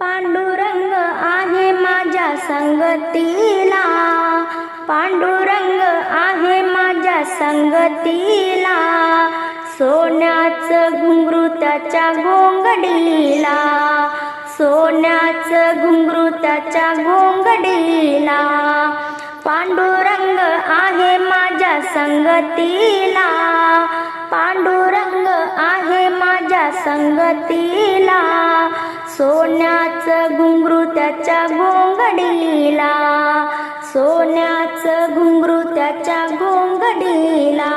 पांडुरंग आहे माझ्या संगतीला. पांडुरंग आहे माझ्या संगतीला. सोन्याचं घुंगरू त्याच्या घोंगडीला. सोन्याचं घुंगरू त्याच्या घोंगडीला. पांडुरंग आहे माझ्या संगतीला. पांडुरंग आहे माझ्या संगतीला. सोन्याचं घुंगरू त्याच्या घोंगडीला. सोन्याचं घुंगरू त्याच्या घोंगडीला.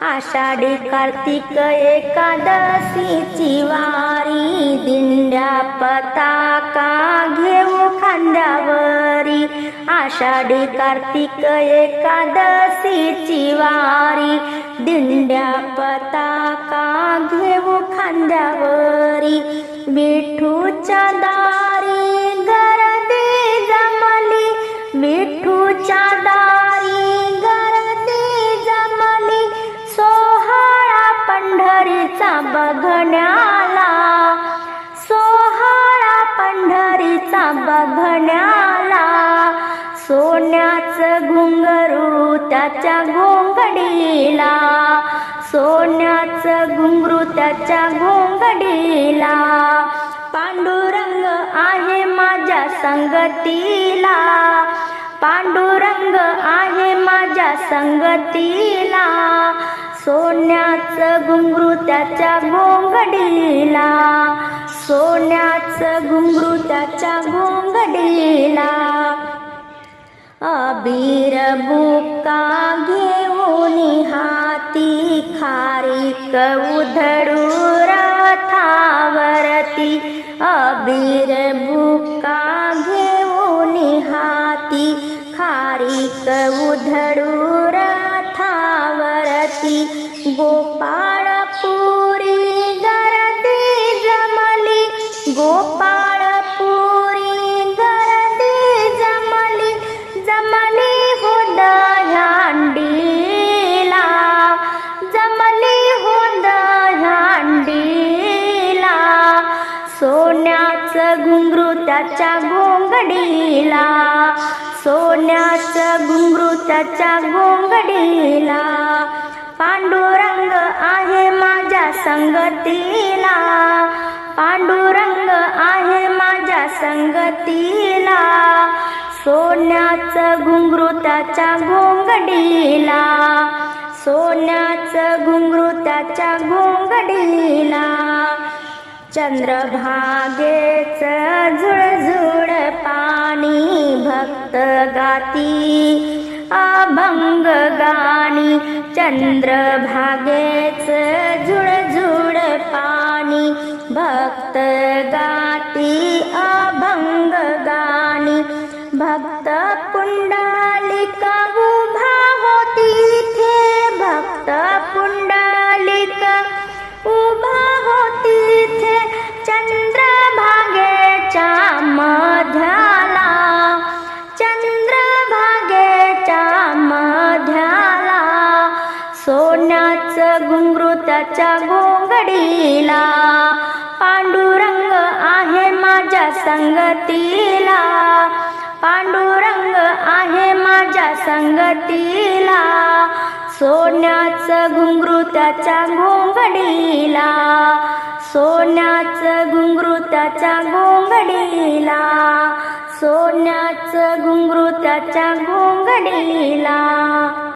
आषाढी कार्तिक एकादशीची वारी दिंड्या पताका घेऊ खांद्यावरी. आषाढी कार्तिक एकादशीची वारी दिंड्या पता खांद्यावरी विठूच्या दारी गर्दी जमली. विठूच्या दारी गर्दी जमली. सोहळा पंढरीचा बघण्याला. सोहळा पंढरीचा बघण्याला. सोन्याचं घुंगरू त्याच्या घोंगडीला. सोन्याचं घुंगरू त्याच्या घोंगडीला. पांडुरंग आहे माझ्या संगतीला. पांडुरंग आहे माझ्या संगतीला. सोन्याचं घुंगरू त्याच्या घोंगडीला. सोन्याचं घुंगरू त्याच्या घोंगडीला. अबीर बुका खारीक उधळू रथावरती अबीर बुका घेऊन हाती. खारीक उधळू रथावरती गोपाळ सोन्याचं घुंगरू त्याच्या घोंगडीला. सोन्याचं घुंगरू त्याच्या घोंगडीला. पांडुरंग आहे माझ्या संगतीला. पांडुरंग आहे माझ्या संगतीला. सोन्याचं घुंगरू त्याच्या घोंगडीला. सोन्याचं घुंगरू त्याच्या घोंगडीला. चंद्रभागेच झुळझुळ पाणी भक्त गाती. अभंग गाणी चंद्रभागेच झुळझुळ पाणी भक्त गाती. अभंग गाणी भक्त पुंडलिका उभा चंद्रभागेच्या मध्याला चंद्रभागेच्या मध्याला सोन्याचं घुंगरू त्याच्या घोंगडीला पांडुरंग आहे माझ्या संगतीला पांडुरंग आहे माझ्या संगतीला सोन्याचं घुंगरू त्याच्या घोंगडीला. सोन्याचं घुंगरू त्याच्या घोंगडीला सोन्याचं घुंगरू त्याच्या घोंगडीला.